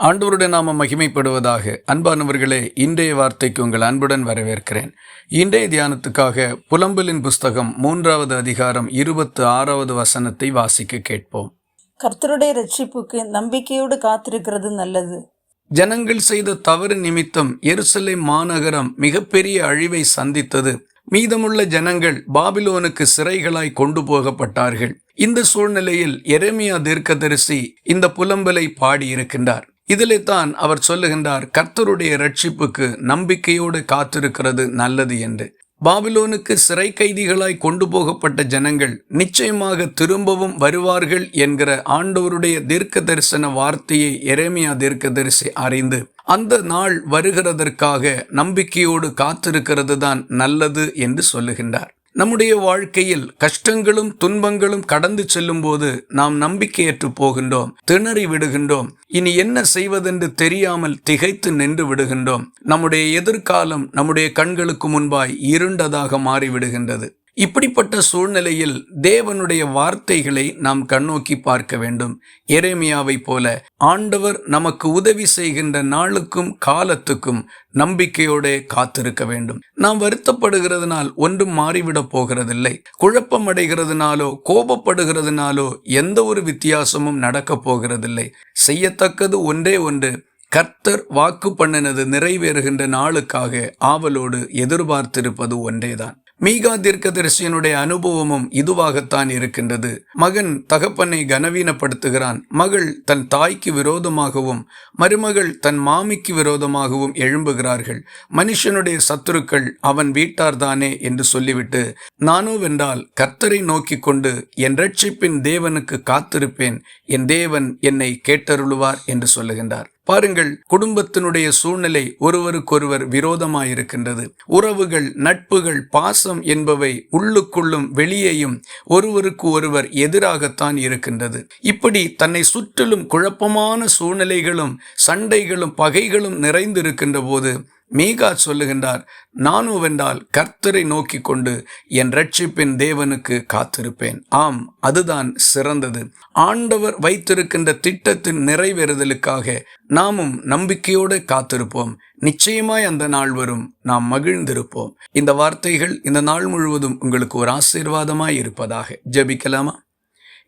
ஆண்டவருடைய நாம மகிமைப்படுவதாக. அன்பானவர்களே இன்றைய வார்த்தைக்கு உங்கள் அன்புடன் வரவேற்கிறேன். இன்றைய தியானத்துக்காக புலம்பலின் புஸ்தகம் மூன்றாவது அதிகாரம் இருபத்து ஆறாவது வசனத்தை வாசிக்க கேட்போம். கர்த்தருடைய ரட்சிப்புக்கு நம்பிக்கையோடு காத்திருக்கிறது நல்லது. ஜனங்கள் செய்த தவறு நிமித்தம் எருசலேம் மாநகரம் மிகப்பெரிய அழிவை சந்தித்தது. மீதமுள்ள ஜனங்கள் பாபிலோனுக்கு சிறைகளாய் கொண்டு போகப்பட்டார்கள். இந்த சூழ்நிலையில் எரேமியா தீர்க்கதரிசி இந்த புலம்பலை பாடியிருக்கின்றார். இதிலே தான் அவர் சொல்லுகின்றார் கர்த்தருடைய ரட்சிப்புக்கு நம்பிக்கையோடு காத்திருக்கிறது நல்லது என்று. பாபிலோனுக்கு சிறை கைதிகளாய் கொண்டு போகப்பட்ட ஜனங்கள் நிச்சயமாக திரும்பவும் வருவார்கள் என்கிற ஆண்டவருடைய தீர்க்க தரிசன வார்த்தையை எரேமியா தீர்க்க தரிசி அறிந்து அந்த நாள் வருகிறதற்காக நம்பிக்கையோடு காத்திருக்கிறது தான் நல்லது என்று சொல்லுகின்றார். நம்முடைய வாழ்க்கையில் கஷ்டங்களும் துன்பங்களும் கடந்து செல்லும் போது நாம் நம்பிக்கையற்று போகின்றோம் திணறி விடுகின்றோம். இனி என்ன செய்வதென்று தெரியாமல் திகைத்து நின்று விடுகின்றோம். நம்முடைய எதிர்காலம் நம்முடைய கண்களுக்கு முன்பாய் இருண்டதாக மாறிவிடுகின்றது. இப்படிப்பட்ட சூழ்நிலையில் தேவனுடைய வார்த்தைகளை நாம் கண்ணோக்கி பார்க்க வேண்டும். எரேமியாவை போல ஆண்டவர் நமக்கு உதவி செய்கின்ற நாளுக்கும் காலத்துக்கும் நம்பிக்கையோட காத்திருக்க வேண்டும். நாம் வருத்தப்படுகிறதுனால் ஒன்றும் மாறிவிடப் போகிறதில்லை. குழப்பம் அடைகிறதுனாலோ கோபப்படுகிறதுனாலோ எந்த ஒரு வித்தியாசமும் நடக்கப் போகிறதில்லை. செய்யத்தக்கது ஒன்றே ஒன்று கர்த்தர் வாக்கு பண்ணினது நிறைவேறுகின்ற நாளுக்காக ஆவலோடு எதிர்பார்த்திருப்பது ஒன்றேதான். மீகா தீர்க்கதரிசியனுடைய அனுபவமும் இதுவாகத்தான் இருக்கின்றது. மகன் தகப்பனை கனவீனப்படுத்துகிறான். மகள் தன் தாய்க்கு விரோதமாகவும் மருமகள் தன் மாமிக்கு விரோதமாகவும் எழும்புகிறார்கள். மனுஷனுடைய சத்துருக்கள் அவன் வீட்டார்தானே என்று சொல்லிவிட்டு நானோவென்றால் கர்த்தரை நோக்கி கொண்டு என் ரட்சிப்பின் தேவனுக்கு காத்திருப்பேன். என் தேவன் என்னை கேட்டருளுவார் என்று சொல்லுகின்றார். பாருங்கள் குடும்பத்தினுடைய சூழ்நிலை ஒருவருக்கொருவர் விரோதமாயிருக்கின்றது. உறவுகள் நட்புகள் பாசம் என்பவை உள்ளுக்குள்ளும் வெளியேயும் ஒருவருக்கு ஒருவர் எதிராகத்தான் இருக்கின்றது. இப்படி தன்னை சுற்றிலும் குழப்பமான சூழ்நிலைகளும் சண்டைகளும் பகைகளும் நிறைந்திருக்கின்ற போது மீகா சொல்லுகின்றார் நானுவென்றால் கர்த்தரை நோக்கி கொண்டு என் ரட்சிப்பின் தேவனுக்கு காத்திருப்பேன். ஆம் அதுதான் சிறந்தது. ஆண்டவர் வைத்திருக்கின்ற திட்டத்தின் நிறைவேறுதலுக்காக நாமும் நம்பிக்கையோடு காத்திருப்போம். நிச்சயமாய் அந்த நாள் வரும் நாம் மகிழ்ந்திருப்போம். இந்த வார்த்தைகள் இந்த நாள் முழுவதும் உங்களுக்கு ஒரு ஆசீர்வாதமாய் இருப்பதாக. ஜபிக்கலாமா?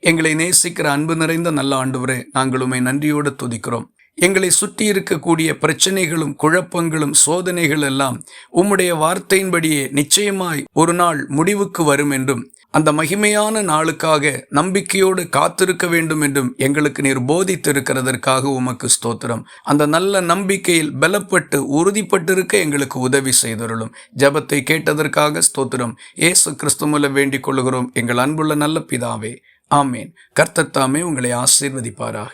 எங்களை நேசிக்கிற அன்பு நிறைந்த நல்ல ஆண்டவரே நாங்கள் உண்மை நன்றியோடு துதிக்கிறோம். எங்களை சுற்றி இருக்கக்கூடிய பிரச்சனைகளும் குழப்பங்களும் சோதனைகள் எல்லாம் உம்முடைய வார்த்தையின்படியே நிச்சயமாய் ஒரு நாள் முடிவுக்கு வரும் என்றும் அந்த மகிமையான நாளுக்காக நம்பிக்கையோடு காத்திருக்க வேண்டும் என்றும் எங்களுக்கு நீர் போதித்திருக்கிறதற்காக உமக்கு ஸ்தோத்திரம். அந்த நல்ல நம்பிக்கையில் பலப்பட்டு உறுதிப்பட்டிருக்க எங்களுக்கு உதவி செய்தருளும். ஜபத்தை கேட்டதற்காக ஸ்தோத்திரம். ஏசு கிறிஸ்துமல வேண்டிக் கொள்கிறோம் எங்கள் அன்புள்ள நல்ல பிதாவே. ஆமேன். கர்த்தத்தாமே உங்களை ஆசீர்வதிப்பாராக.